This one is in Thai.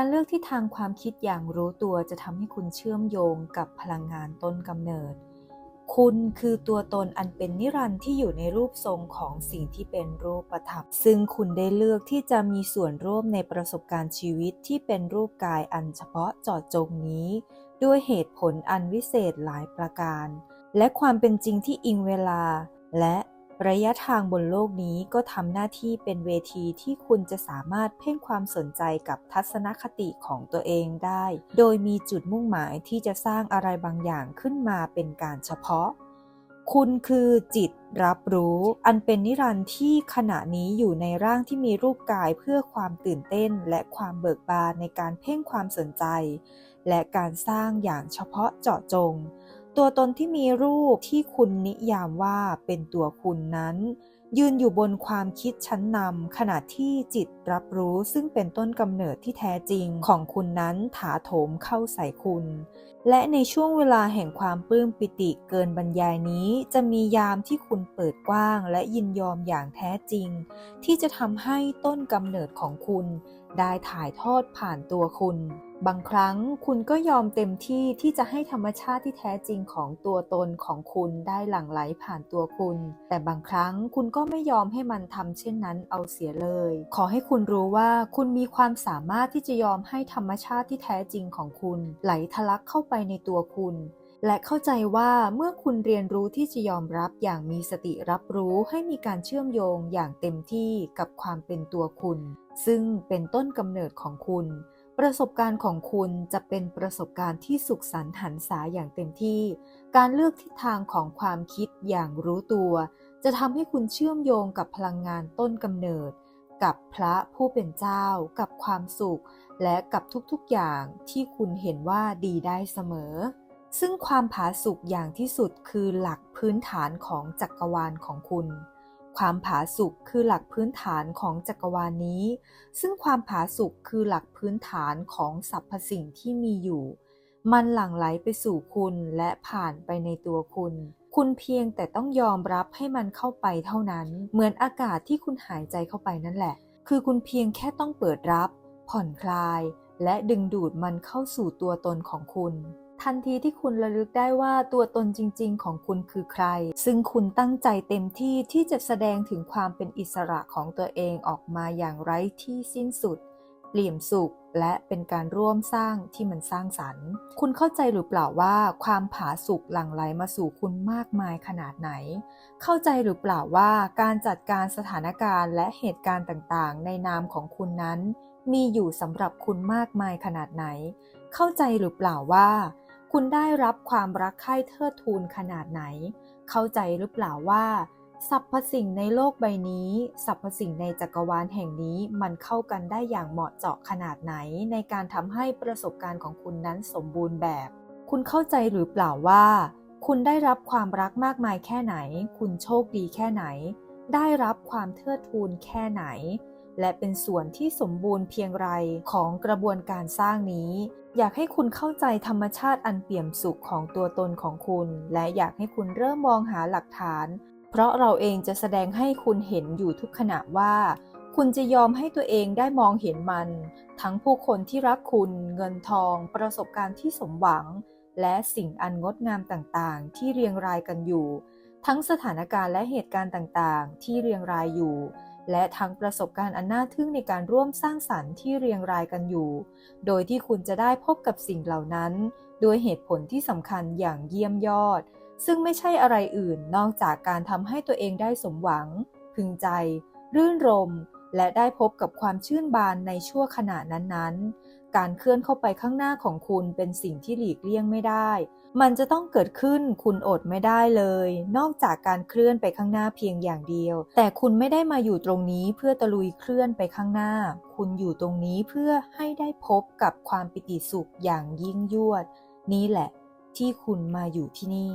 การเลือกที่ทางความคิดอย่างรู้ตัวจะทำให้คุณเชื่อมโยงกับพลังงานต้นกำเนิด คุณคือตัวตนอันเป็นนิรันดร์ที่อยู่ในรูปทรงของสิ่งที่เป็นรูปธรรมซึ่งคุณได้เลือกที่จะมีส่วนร่วมในประสบการณ์ชีวิตที่เป็นรูปกายอันเฉพาะเจาะจงนี้ ด้วยเหตุผลอันวิเศษหลายประการ และความเป็นจริงที่อิงเวลา และ ระยะทางบนโลกนี้ก็ทำหน้าที่เป็นเวทีที่คุณจะสามารถเพ่งความสนใจกับทัศนคติของตัวเองได้ โดยมีจุดมุ่งหมายที่จะสร้างอะไรบางอย่างขึ้นมาเป็นการเฉพาะ คุณคือจิตรับรู้ อันเป็นนิรันดร์ที่ขณะนี้อยู่ในร่างที่มีรูปกายเพื่อความตื่นเต้นและความเบิกบานในการเพ่งความสนใจ และการสร้างอย่างเฉพาะเจาะจง ตัวตนที่มีรูปที่คุณนิยามว่าเป็นตัวคุณนั้น ยืนอยู่บนความคิดชั้นนำขณะที่จิตรับรู้ซึ่งเป็นต้นกำเนิดที่แท้จริงของคุณนั้นถาโถมเข้าใส่คุณ และในช่วงเวลาแห่งความปลื้มปิติเกินบรรยายนี้ จะมียามที่คุณเปิดกว้าง และยินยอมอย่างแท้จริง ที่จะทำให้ต้นกำเนิดของคุณ ได้ถ่ายทอดผ่านตัวคุณ บางครั้งคุณก็ยอมเต็มที่ที่จะให้ธรรมชาติที่แท้จริงของตัวตนของคุณได้หลั่งไหลผ่านตัวคุณ แต่บางครั้งคุณก็ไม่ยอมให้มันทำเช่นนั้นเอาเสียเลย ขอให้คุณรู้ว่าคุณมีความสามารถที่จะยอมให้ธรรมชาติที่แท้จริงของคุณ ไหลทะลักเข้าไปในตัวคุณและเข้าใจว่าเมื่อคุณเรียนรู้ที่จะยอมรับอย่างมีสติรับรู้ให้มีการเชื่อมโยงอย่างเต็มที่กับความเป็นตัวคุณ ซึ่งเป็นต้นกำเนิดของคุณ ประสบการณ์ของคุณจะเป็นประสบการณ์ที่สุขสันต์หันษาอย่างเต็มที่ การเลือกทิศทางของความคิดอย่างรู้ตัว จะทำให้คุณเชื่อมโยงกับพลังงานต้นกำเนิด กับพระผู้เป็นเจ้า กับความสุข และกับทุกๆอย่างที่คุณเห็นว่าดีได้เสมอ ซึ่งความผาสุกอย่างที่สุดคือหลักพื้นฐานของจักรวาลของคุณ ความผาสุกคือหลักพื้นฐานของจักรวาลนี้ ซึ่งความผาสุกคือหลักพื้นฐานของสรรพสิ่งที่มีอยู่ มันหลั่งไหลไปสู่คุณและผ่านไปในตัวคุณ คุณเพียงแต่ต้องยอมรับให้มันเข้าไปเท่านั้น เหมือนอากาศที่คุณหายใจเข้าไปนั่นแหละ คือคุณเพียงแค่ต้องเปิดรับ ผ่อนคลาย และดึงดูดมันเข้าสู่ตัวตนของคุณ ทันทีที่คุณระลึกได้ว่าตัวตนจริง ๆ ของคุณคือใคร ซึ่งคุณตั้งใจเต็มที่ที่จะแสดงถึงความเป็นอิสระของตัวเองออกมาอย่างไร้ที่สิ้นสุด เปี่ยมสุขและเป็นการร่วมสร้างที่มันสร้างสรรค์ คุณเข้าใจหรือเปล่าว่าความผาสุกหลั่งไหลมาสู่คุณมากมายขนาดไหน เข้าใจหรือเปล่าว่าการจัดการสถานการณ์และเหตุการณ์ต่างๆ ในนามของคุณนั้น มีอยู่สำหรับคุณมากมายขนาดไหน เข้าใจหรือเปล่าว่า คุณได้รับความรักใคร่เทิดทูนขนาดไหน เข้าใจหรือเปล่าว่าสรรพสิ่งในโลกใบนี้สรรพสิ่งในจักรวาลแห่งนี้มันเข้ากันได้อย่างเหมาะเจาะขนาดไหน ในการทำให้ประสบการณ์ของคุณนั้นสมบูรณ์แบบ คุณเข้าใจหรือเปล่าว่า คุณได้รับความรักมากมายแค่ไหน คุณโชคดีแค่ไหน ได้รับความเทิดทูนแค่ไหน และเป็นส่วนที่สมบูรณ์เพียงไรของกระบวนการสร้างนี้ อยากให้คุณเข้าใจธรรมชาติอันเปี่ยมสุขของตัวตนของคุณ และอยากให้คุณเริ่มมองหาหลักฐาน เพราะเราเองจะแสดงให้คุณเห็นอยู่ทุกขณะว่า คุณจะยอมให้ตัวเองได้มองเห็นมัน ทั้งผู้คนที่รักคุณ เงินทอง ประสบการณ์ที่สมหวัง และสิ่งอันงดงามต่างๆ ที่เรียงรายกันอยู่ ทั้งสถานการณ์และเหตุการณ์ต่างๆ ที่เรียงรายอยู่ และทั้งประสบการณ์อันน่าทึ่งในการร่วมสร้างสรรค์ที่เรียงรายกันอยู่ โดยที่คุณจะได้พบกับสิ่งเหล่านั้น โดยเหตุผลที่สำคัญอย่างเยี่ยมยอด ซึ่งไม่ใช่อะไรอื่นนอกจากการทำให้ตัวเองได้สมหวัง พึงใจ รื่นรม และได้พบกับความชื่นบานในชั่วขณะนั้นๆ การเคลื่อนเข้าไปข้างหน้าของคุณเป็นสิ่งที่หลีกเลี่ยงไม่ได้ มันจะต้องเกิดขึ้นคุณอดไม่ได้เลย นอกจากการเคลื่อนไปข้างหน้าเพียงอย่างเดียว แต่คุณไม่ได้มาอยู่ตรงนี้เพื่อตะลุยเคลื่อนไปข้างหน้า คุณอยู่ตรงนี้เพื่อให้ได้พบกับความปิติสุขอย่างยิ่งยวด นี่แหละ ที่คุณมาอยู่ที่นี่